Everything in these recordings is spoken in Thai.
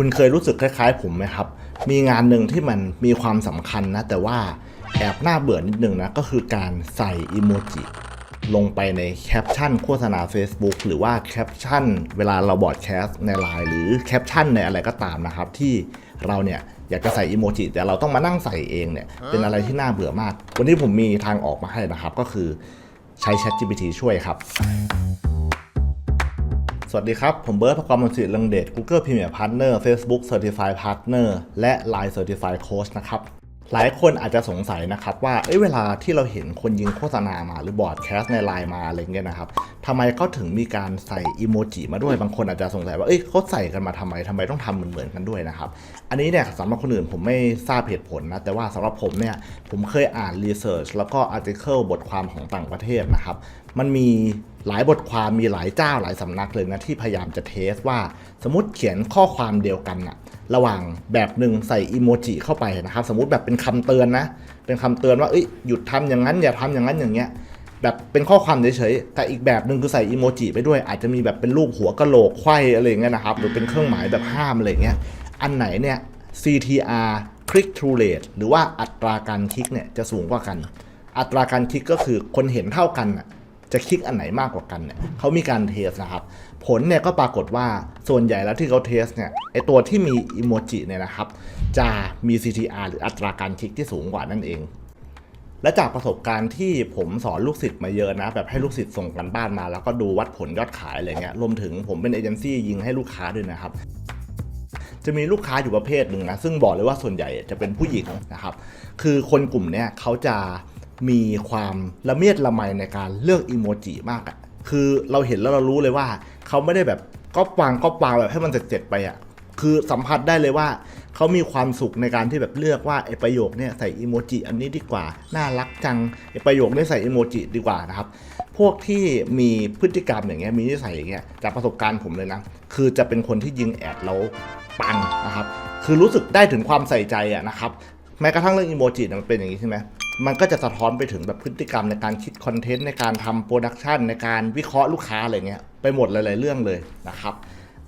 คุณเคยรู้สึกคล้ายๆ ผมไหมครับ มีงานหนึ่งที่มันมีความสำคัญนะ แต่ว่าแอบน่าเบื่อนิดนึงนะ ก็คือการใส่อิโมจิลงไปในแคปชั่นโฆษณา Facebook หรือว่าแคปชั่นเวลาเราบอดแคสต์ในไลน์หรือแคปชั่นในอะไรก็ตามนะครับ ที่เราเนี่ยอยากจะใส่อิโมจิแต่เราต้องมานั่งใส่เองเนี่ยเป็นอะไรที่น่าเบื่อมาก วันนี้ผมมีทางออกมาให้นะครับ ก็คือใช้ ChatGPT ช่วยครับ สวัสดีครับ ผมเบิร์ตประกอบมนตรีเรืองเดช Google Premier Partner Facebook Certified Partner และ Line Certified Coach นะครับ หลายคนอาจจะสงสัยนะครับว่าเอ้ยเวลาที่เราเห็นคนยิงโฆษณามาหรือบอร์ดแคสในไลน์มาอะไรเงี้ยนะครับทำไมเขาถึงมีการใส่อีโมจิมาด้วย บางคนอาจจะสงสัยว่าเอ้ยเขาใส่กันมาทำไมทำไมต้องทำเหมือนๆกันด้วยนะครับ อันนี้เนี่ยสำหรับคนอื่นผมไม่ทราบเหตุผลนะ แต่ว่าสำหรับผมเนี่ยผมเคยอ่านรีเสิร์ชแล้วก็อาร์ติเคิลบทความของต่างประเทศนะครับ มันมี หลายบทความมีหลายเจ้าหลายสำนักเลยนะที่พยายามจะเทสว่าสมมติเขียนข้อความเดียวกันอะระหว่างแบบหนึ่งใส่อีโมจิเข้าไปนะครับ สมมติแบบเป็นคำเตือนนะ เป็นคำเตือนว่าเอ้ยหยุดทำอย่างนั้นอย่าทำอย่างนั้นอย่างเงี้ยแบบเป็นข้อความเฉยๆแต่อีกแบบหนึ่งคือใส่อีโมจิไปด้วย อาจจะมีแบบเป็นรูปหัวกะโหลกไขว้อะไรเงี้ยนะครับ หรือเป็นเครื่องหมายแบบห้ามอะไรเงี้ยอันไหนเนี่ย CTR click through rate หรือว่าอัตราการคลิกเนี่ยจะสูงกว่ากัน อัตราการคลิกก็คือคนเห็นเท่ากันน่ะ จะคลิกอันไหนมากกว่ากันเนี่ยเขามีการเทสนะครับ ผลเนี่ยก็ปรากฏว่าส่วนใหญ่แล้วที่เขาเทสเนี่ยไอตัวที่มีอีโมจิเนี่ยนะครับ จะมี CTR หรืออัตราการคลิกที่สูงกว่านั่นเอง และจากประสบการณ์ที่ผมสอนลูกศิษย์มาเยอะนะ แบบให้ลูกศิษย์ส่งกันบ้านมา แล้วก็ดูวัดผลยอดขายอะไรเงี้ยรวมถึงผมเป็นเอเจนซี่ยิงให้ลูกค้าด้วยนะครับจะมีลูกค้าอยู่ประเภทหนึ่งนะซึ่งบอกเลยว่าส่วนใหญ่จะเป็นผู้หญิงนะครับ คือคนกลุ่มเนี้ยเขาจะ มีความละเมียดละไมในการเลือกอีโมจิมากอะคือเราเห็นแล้วเรารู้เลยว่า เขาไม่ได้แบบก๊อปวางก๊อปวางแบบให้มันเสร็จๆไปอะคือสัมผัสได้เลยว่าเขามีความสุขในการที่แบบเลือกว่าไอประโยคเนี่ยใส่อีโมจิอันนี้ดีกว่า น่ารักจังไอประโยคนี้ใส่อีโมจิดีกว่านะครับ พวกที่มีพฤติกรรมอย่างเงี้ยมีนิสัยอย่างเงี้ยจากประสบการณ์ผมเลยนะคือจะเป็นคนที่ยิงแอดแล้วปังนะครับ คือรู้สึกได้ถึงความใส่ใจอะนะครับแม้กระทั่งเรื่องอีโมจิมันเป็นอย่างนี้ใช่ไหม มันก็จะสะท้อนไปถึงแบบพฤติกรรมในการคิดคอนเทนต์ในการทำโปรดักชันในการวิเคราะห์ลูกค้าอะไรเงี้ยไปหมดหลายๆเรื่องเลยนะครับ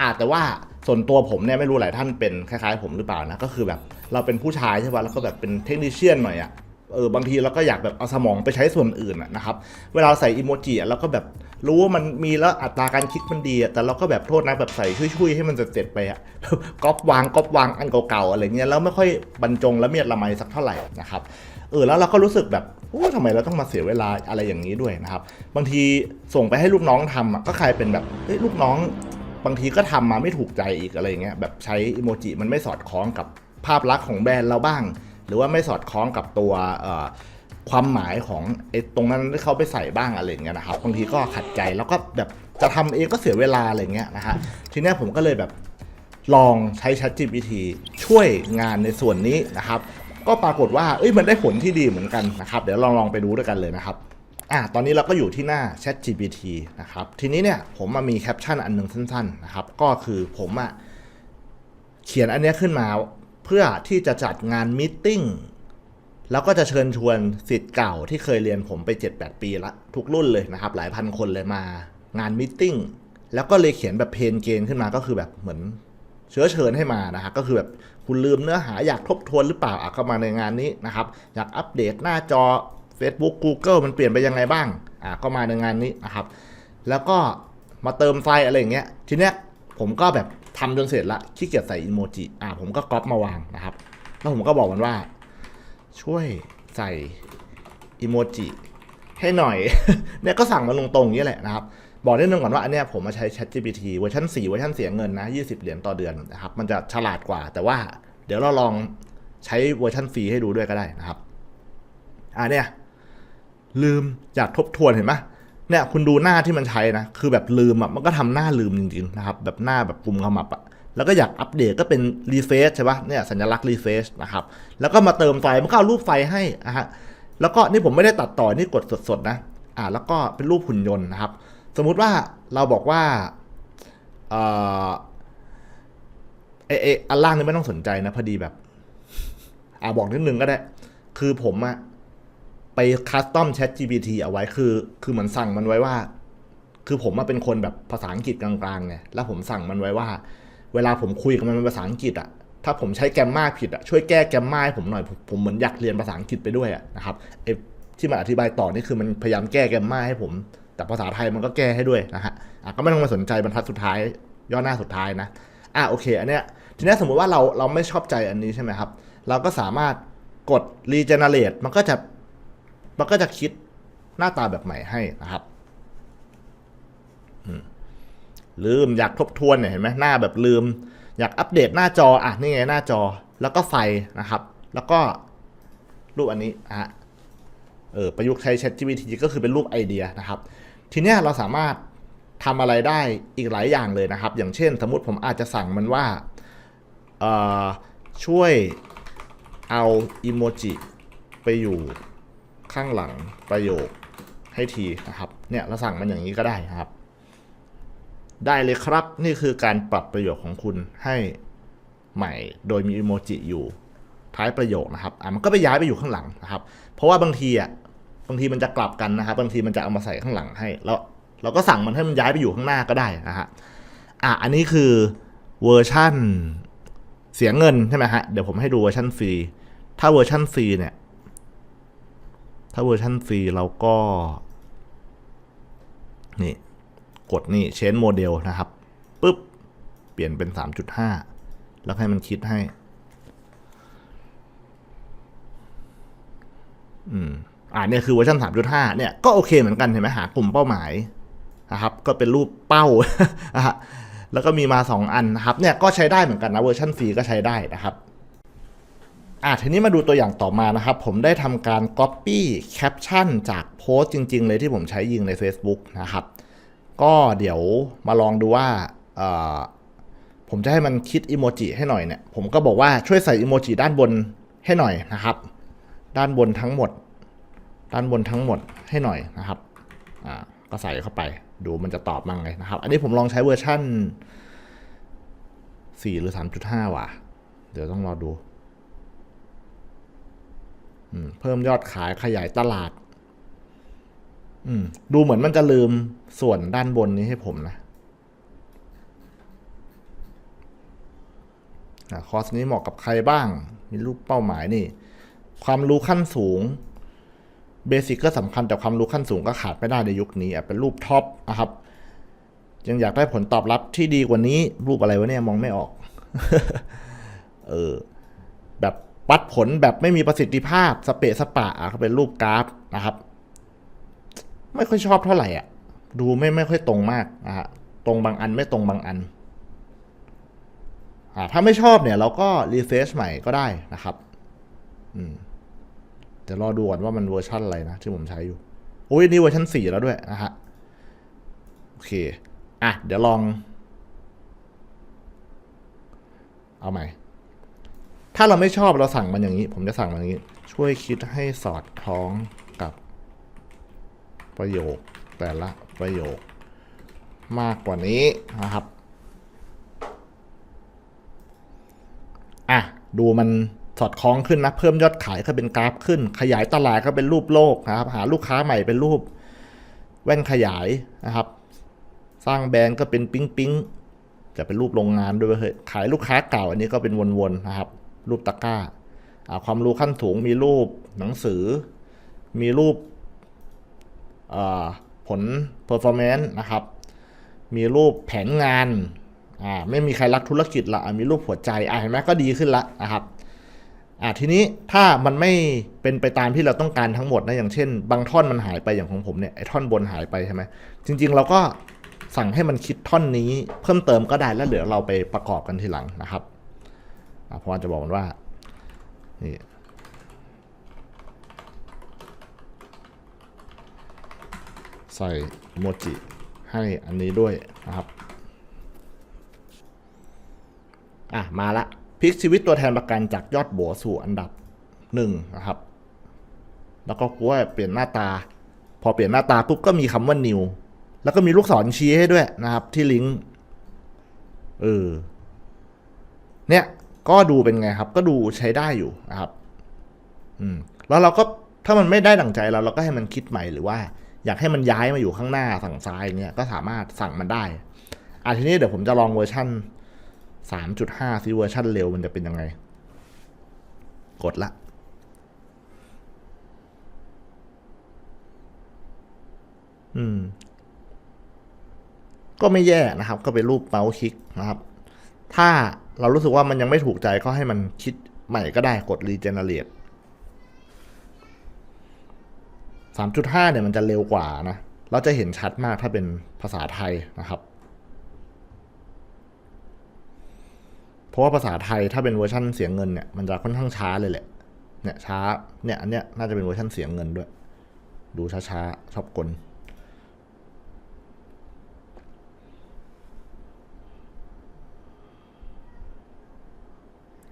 อาแต่ว่าส่วนตัวผมเนี่ยไม่รู้หลายท่านเป็นคล้ายๆผมหรือเปล่านะก็คือแบบเราเป็นผู้ชายใช่ป่ะแล้วก็แบบเป็นเทคนิชเชียนหน่อยอะเออบางทีเราก็อยากแบบเอาสมองไปใช้ส่วนอื่นนะครับ เวลาใส่อีโมจิเราก็แบบรู้ว่ามันมีแล้วอัตราการคลิกมันดีแต่เราก็แบบโทษนะแบบใส่ช่วยๆให้มันเสร็จไปอะก๊อปวางก๊อปวางอันเก่าๆอะไรเงี้ยแล้วไม่ค่อยบรรจงและเมียดละไมสักเท่าไหร่นะครับ เออแล้วเราก็รู้สึกแบบโอ้ทำไมเราต้องมาเสียเวลาอะไรอย่างนี้ด้วยนะครับ บางทีส่งไปให้ลูกน้องทำก็กลายเป็นแบบเฮ้ยลูกน้อง บางทีก็ทำมาไม่ถูกใจอีกอะไรเงี้ยแบบใช้อิโมจิมันไม่สอดคล้องกับภาพลักษณ์ของแบรนด์เราบ้าง หรือว่าไม่สอดคล้องกับตัวความหมายของไอ้ตรงนั้นที่เขาไปใส่บ้างอะไรเงี้ยนะครับบางทีก็ขัดใจแล้วก็แบบจะทำเองก็เสียเวลาอะไรเงี้ยนะฮะทีนี้ผมก็เลยแบบลองใช้ ChatGPT ช่วยงานในส่วนนี้นะครับ ก็ปรากฏว่าเอ้ยมันได้ผลที่ดีเหมือนกันนะครับ เดี๋ยวลองลองไปดูด้วยกันเลยนะครับอะตอนนี้เราก็อยู่ที่หน้า ChatGPT นะครับ ทีนี้เนี่ยผมมามีแคปชั่นอันหนึงสั้นๆนะครับ ก็คือผมอะเขียนอันนี้ขึ้นมาเพื่อที่จะจัดงานมิทติ้งแล้วก็จะเชิญชวนสิทธิ์เก่าที่เคยเรียนผมไป 7-8 ปีละทุกรุ่นเลยนะครับ หลายพันคนเลยมางานมิทติ้งแล้วก็เลยเขียนแบบเพนเกณฑ์ขึ้นมาก็คือแบบเหมือน เชื้อเชิญให้มานะครับก็คือแบบคุณลืมเนื้อหาอยากทบทวนหรือเปล่าอะเข้ามาในงานนี้นะครับ อยากอัปเดตหน้าจอ Facebook Google มันเปลี่ยนไปยังไงบ้างอะก็มาในงานนี้นะครับ แล้วก็มาเติมไฟอะไรอย่างเงี้ยทีเนี้ยผมก็แบบทำจนเสร็จละขี้เกียจใส่อีโมจิอะผมก็ก๊อปมาวางนะครับ แล้วผมก็บอกมันว่า ช่วยใส่อีโมจิให้หน่อย เนี่ยก็สั่งมาลงตรงๆอย่างนี้แหละนะครับ บอกนิดนึงก่อนว่าอันเนี้ยผมมาใช้ ChatGPT เวอร์ชัน4เวอร์ชันเสียเงินนะ 20 เหรียญต่อเดือนนะครับ มันจะฉลาดกว่า แต่ว่าเดี๋ยวเราลองใช้เวอร์ชันฟรีให้ดูด้วยก็ได้นะครับอ่าเนี่ยลืมอยากทบทวนเห็นไหมเนี่ยคุณดูหน้าที่มันใช้นะ คือแบบลืมอะมันก็ทำหน้าลืมจริงๆนะครับ แบบหน้าแบบกุมขมับอะแล้วก็อยากอัปเดตก็เป็นรีเฟซใช่ปะเนี่ยสัญลักษณ์รีเฟซนะครับ แล้วก็มาเติมไฟมันก็เอารูปไฟให้นะฮะแล้วก็นี่ผมไม่ได้ตัดต่อนี่กดสดๆนะ อ่าแล้วก็เป็นรูปหุ่นยนต์นะครับ สมมุติว่าเราบอกว่าเออเอเออันล่างนี่ไม่ต้องสนใจนะพอดีแบบ อ่าบอกนิดนึงก็ได้ คือผมอะไปคัสตอม Chat GPT เอาไว้คือ คือเหมือนสั่งมันไว้ว่า คือผมมาเป็นคนแบบภาษาอังกฤษกลางๆไงแล้วผมสั่งมันไว้ว่า เวลาผมคุยกับมันเป็นภาษาอังกฤษอะถ้าผมใช้แกมมาผิดอะช่วยแก้แกมมาให้ผมหน่อยผมผมเหมือนอยากเรียนภาษาอังกฤษไปด้วยอะนะครับไอที่มันอธิบายต่อนี่คือมันพยายามแก้แกมมาให้ผม แต่ภาษาไทยมันก็แก้ให้ด้วยนะฮะอะก็ไม่ต้องมาสนใจบรรทัดสุดท้าย ย่อหน้าสุดท้ายนะอะโอเค อันเนี้ยทีนี้สมมุติว่าเราเราไม่ชอบใจอันนี้ใช่ไหมครับ เราก็สามารถกด regenerate มันก็จะมันก็จะคิดหน้าตาแบบใหม่ให้นะครับลืมอยากทบทวนเนี่ยเห็นไหมหน้าแบบลืม อยากอัปเดตหน้าจออะนี่ไงหน้าจอแล้วก็ไฟนะครับ แล้วก็รูปอันนี้อะเออประยุกต์ใช้ ChatGPT ก็คือเป็นรูปไอเดียนะครับ ทีเนี้ยเราสามารถทำอะไรได้อีกหลายอย่างเลยนะครับ อย่างเช่น สมมติผมอาจจะสั่งมันว่าช่วยเอาอิโมจิไปอยู่ข้างหลังประโยคให้ทีนะครับเนี่ยเราสั่งมันอย่างนี้ก็ได้นะครับ ได้เลยครับนี่คือการปรับประโยคของคุณให้ใหม่โดยมีอีโมจิอยู่ท้ายประโยคนะครับอะมันก็ไปย้ายไปอยู่ข้างหลังนะครับ เพราะว่าบางทีอะ บางทีมันจะกลับกันนะครับบางทีมันจะเอามาใส่ข้างหลังให้แล้วเราก็สั่งมันให้มันย้ายไปอยู่ข้างหน้าก็ได้นะฮะอะอันนี้คือเวอร์ชั่นเสียเงินใช่ไหมฮะเดี๋ยวผมให้ดูเวอร์ชันฟรีถ้าเวอร์ชันฟรีเนี่ย ถ้าเวอร์ชันฟรีเราก็ นี่ กดนี่ change model นะครับปุ๊บ เปลี่ยนเป็น 3.5 แล้วให้มันคิดให้ อืม อ่าเนี่ยคือเวอร์ชัน3.5 เนี่ยก็โอเคเหมือนกันเห็นไหมหากลุ่มเป้าหมายนะครับก็เป็นรูปเป้านะฮะแล้วก็มีมา 2 อันนะครับเนี่ยก็ใช้ได้เหมือนกันนะเวอร์ชันฟรีก็ใช้ได้นะครับอะทีนี้มาดูตัวอย่างต่อมานะครับ ผมได้ทำการ Copy Caption จากโพสต์จริง ๆ เลยที่ผมใช้ยิงใน Facebook นะครับ ก็เดี๋ยวมาลองดูว่าผมจะให้มันคิดอีโมจิให้หน่อยเนี่ย ผมก็บอกว่าช่วยใส่อีโมจิด้านบนให้หน่อยนะครับ ด้านบนทั้งหมด ด้านบนทั้งหมดให้หน่อยนะครับอ่าก็ใส่เข้าไปดูมันจะตอบมาไงนะครับ อันนี้ผมลองใช้เวอร์ชั่น 4 หรือ 3.5 ว่ะ เดี๋ยวต้องรอดูอืมเพิ่มยอดขายขยายตลาดอืมดูเหมือนมันจะลืมส่วนด้านบนนี้ให้ผมนะอะคอร์สนี้เหมาะกับใครบ้าง มีรูปเป้าหมายนี่ ความรู้ขั้นสูง เบสิกก็สำคัญแต่ความรู้ขั้นสูงก็ขาดไม่ได้ในยุคนี้เป็นรูปท็อปนะครับยังอยากได้ผลตอบรับที่ดีกว่านี้ รูปอะไรวะเนี่ยมองไม่ออก เออ แบบวัดผลแบบไม่มีประสิทธิภาพ สเปะสปะอะเขาเป็นรูปกราฟนะครับ ไม่ค่อยชอบเท่าไหร่อะ ดูไม่ไม่ค่อยตรงมากนะฮะตรงบางอันไม่ตรงบางอันอ่าถ้าไม่ชอบเนี่ย เราก็รีเฟรชใหม่ก็ได้นะครับ อืม เดี๋ยวรอดูก่อนว่ามันเวอร์ชันอะไรนะที่ผมใช้อยู่โอ้ยนี่เวอร์ชันสี่แล้วด้วยนะฮะโอเคอะเดี๋ยวลอง เอาใหม่ ถ้าเราไม่ชอบเราสั่งมันอย่างนี้ ผมจะสั่งมันอย่างนี้ ช่วยคิดให้สอดคล้องกับประโยคแต่ละประโยคมากกว่านี้นะครับ อะ ดูมัน สอดคล้องขึ้นนะเพิ่มยอดขายก็เป็นกราฟขึ้น ขยายตลาดก็เป็นรูปโลกนะครับ หาลูกค้าใหม่เป็นรูปแว่นขยายนะครับ สร้างแบรนด์ก็เป็นปิ๊งปิ๊งจะเป็นรูปโรงงานด้วยเฮ้ยขายลูกค้าเก่าอันนี้ก็เป็นวนๆนะครับ รูปตะกร้าความรู้ขั้นสูงมีรูปหนังสือ มีรูปผล performance นะครับ มีรูปแผนงาน ไม่มีใครรักธุรกิจละอะมีรูปหัวใจเห็นไหมก็ดีขึ้นละนะครับ อ่าทีนี้ถ้ามันไม่เป็นไปตามที่เราต้องการทั้งหมดนะอย่างเช่น บางท่อนมันหายไปอย่างของผมเนี่ยไอ้ท่อนบนหายไปใช่ไหมจริง ๆ เราก็สั่งให้มันคิดท่อนนี้เพิ่มเติมก็ได้แล้วเดี๋ยวเราไปประกอบกันทีหลังนะครับอ่าผมอาจจะบอกมันว่านี่ใส่โมจิให้อันนี้ด้วยนะครับ อะ มาละ พลิกชีวิตตัวแทนประกันจากยอดโบวสู่อันดับหนึ่งนะครับ แล้วก็กูว่าเปลี่ยนหน้าตา พอเปลี่ยนหน้าตาปุ๊บก็มีคำว่า new แล้วก็มีลูกศรชี้ให้ด้วยนะครับ ที่ลิงก์เออเนี่ย ก็ดูเป็นไงครับ ก็ดูใช้ได้อยู่นะครับ อืม แล้วเราก็ถ้ามันไม่ได้ดั่งใจเราเราก็ให้มันคิดใหม่หรือว่า อยากให้มันย้ายมาอยู่ข้างหน้าฝั่งซ้ายเนี่ยก็สามารถสั่งมันได้อะทีนี้เดี๋ยวผมจะลองเวอร์ชั่น 3.5ซิเวอร์ชันเร็วมันจะเป็นยังไง กดละอืม ก็ไม่แย่นะครับ ก็เป็นรูปเมาส์คลิกนะครับ ถ้าเรารู้สึกว่ามันยังไม่ถูกใจก็ให้มันคิดใหม่ก็ได้กด regenerate 3.5เนี่ยมันจะเร็วกว่านะ เราจะเห็นชัดมากถ้าเป็นภาษาไทยนะครับ เพ ราะว่าภาษาไทยถ้าเป็นเวอร์ชันเสียงเงินเนี่ยมันจะค่อนข้างช้าเลยแหละ เนี่ยช้า เนี่ยอันเนี้ยน่าจะเป็นเวอร์ชันเสียงเงินด้วย ดูช้าๆชอบกล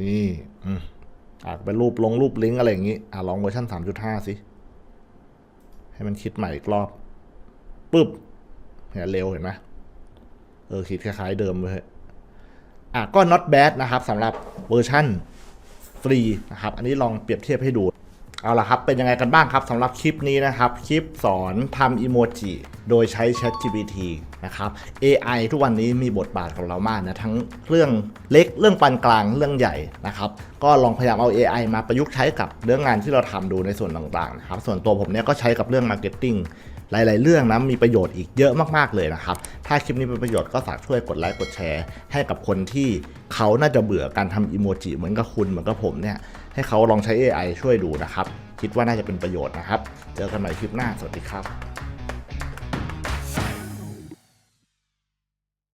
นี่อืมอาจเป็นรูปลงรูปลิงก์อะไรอย่างงี้ อะลองเวอร์ชัน3.5สิ ให้มันคิดใหม่อีกรอบปึ๊บเนี่ยเร็วเห็นไหมเออคิดคล้ายๆเดิมเลย อะก็ not bad นะครับสำหรับเวอร์ชันฟรีนะครับ อันนี้ลองเปรียบเทียบให้ดู เอาละครับ เป็นยังไงกันบ้างครับสำหรับคลิปนี้นะครับ คลิปสอนทำอีโมจิโดยใช้ ChatGPT นะครับ AI ทุกวันนี้มีบทบาทของเรามากนะ ทั้งเรื่องเล็กเรื่องปานกลางเรื่องใหญ่นะครับ ก็ลองพยายามเอา AI มาประยุกต์ใช้กับเรื่องงานที่เราทำดูในส่วนต่างๆนะครับ ส่วนตัวผมเนี่ยก็ใช้กับเรื่อง Marketing หลาย ๆ เรื่องนะมีประโยชน์อีกเยอะมากๆเลยนะครับ ถ้าคลิปนี้เป็นประโยชน์ก็ฝากช่วยกดไลค์กดแชร์ ให้กับคนที่เขาน่าจะเบื่อการทำอีโมจิเหมือนกับคุณเหมือนกับผมเนี่ยให้เขาลองใช้ AI ช่วยดูนะครับ คิดว่าน่าจะเป็นประโยชน์นะครับ เจอกันใหม่คลิปหน้าสวัสดีครับ